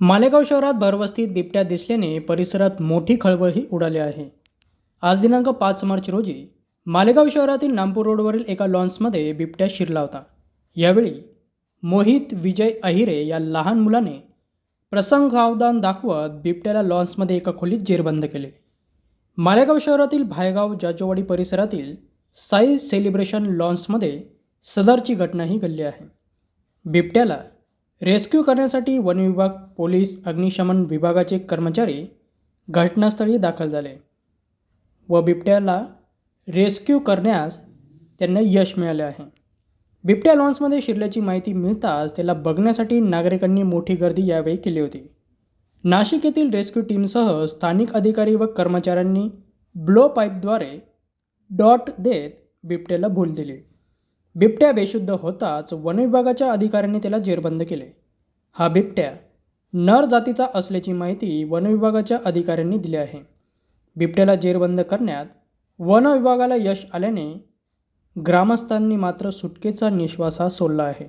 मालेगाव शहरात भरवस्तीत बिबट्या दिसल्याने परिसरात मोठी खळबळही उडाली आहे. आज दिनांक पाच मार्च रोजी मालेगाव शहरातील नामपूर रोडवरील एका लॉन्समध्ये बिबट्या शिरला होता. यावेळी मोहित विजय अहिरे या लहान मुलाने प्रसंगावदान दाखवत बिबट्याला लॉन्समध्ये एका खोलीत जेरबंद केले. मालेगाव शहरातील भायगाव जाजोवाडी परिसरातील साई सेलिब्रेशन लॉन्समध्ये सदरची घटनाही घडली आहे. बिबट्याला रेस्क्यू करण्यासाठी वन विभाग पोलीस अग्निशमन विभागाचे कर्मचारी घटनास्थळी दाखल झाले व बिबट्याला रेस्क्यू करण्यास त्यांना यश मिळाले आहे. बिबट्या लॉन्समध्ये शिरल्याची माहिती मिळताच त्याला बघण्यासाठी नागरिकांनी मोठी गर्दी यावेळी केली होती. नाशिक येथील रेस्क्यू टीमसह स्थानिक अधिकारी व कर्मचाऱ्यांनी ब्लो पाईपद्वारे डॉट देत बिबट्याला भूल दिली. बिबट्या बेशुद्ध होताच वनविभागाच्या अधिकाऱ्यांनी त्याला जेरबंद केले. हा बिबट्या नर जातीचा असल्याची माहिती वनविभागाच्या अधिकाऱ्यांनी दिली आहे. बिबट्याला जेरबंद करण्यात वन विभागाला यश आल्याने ग्रामस्थांनी मात्र सुटकेचा निश्वास हा सोडला आहे.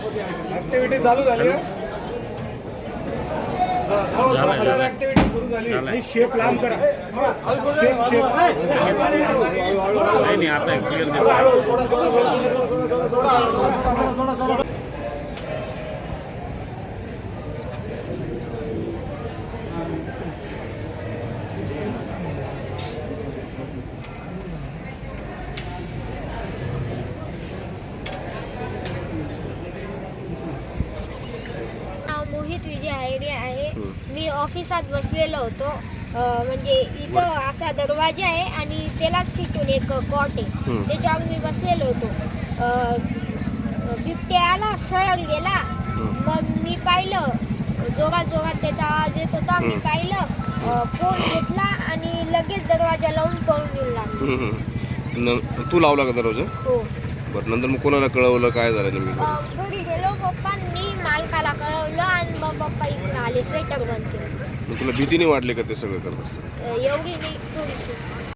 ऍक्टिव्हिटी चालू झाली ऍक्टिव्हिटी सुरू झाली. शेप लांब करा. शेप शेप नाही नाही आता विजय आयरे आहे मी ऑफिसात बसलेलो होतो. अं, म्हणजे इथं असा दरवाजा आहे आणि त्यालाच खिटून एक कॉट आहे. त्याच्यावर मी बसलेलो होतो. अं, बिबट्या आला सळंग गेला. मग मी पाहिलं जोरात जोरात त्याचा आवाज येत होता. मी पाहिलं फोन घेतला आणि लगेच दरवाजा लावून पळून येऊ लागलो. न- तू लावला का दरवाजा? हो. बरं नंतर मग कोणाला कळवलं काय झालं नेमकं? अं, घरी गेलो. पप्पांनी मालकाला कळवलं आणि मग पप्पा इकडे आले स्वेटर बंद केलं. तुला भीती नाही वाटली का ते सगळं करत असताना? एवढी नाही थोडीशी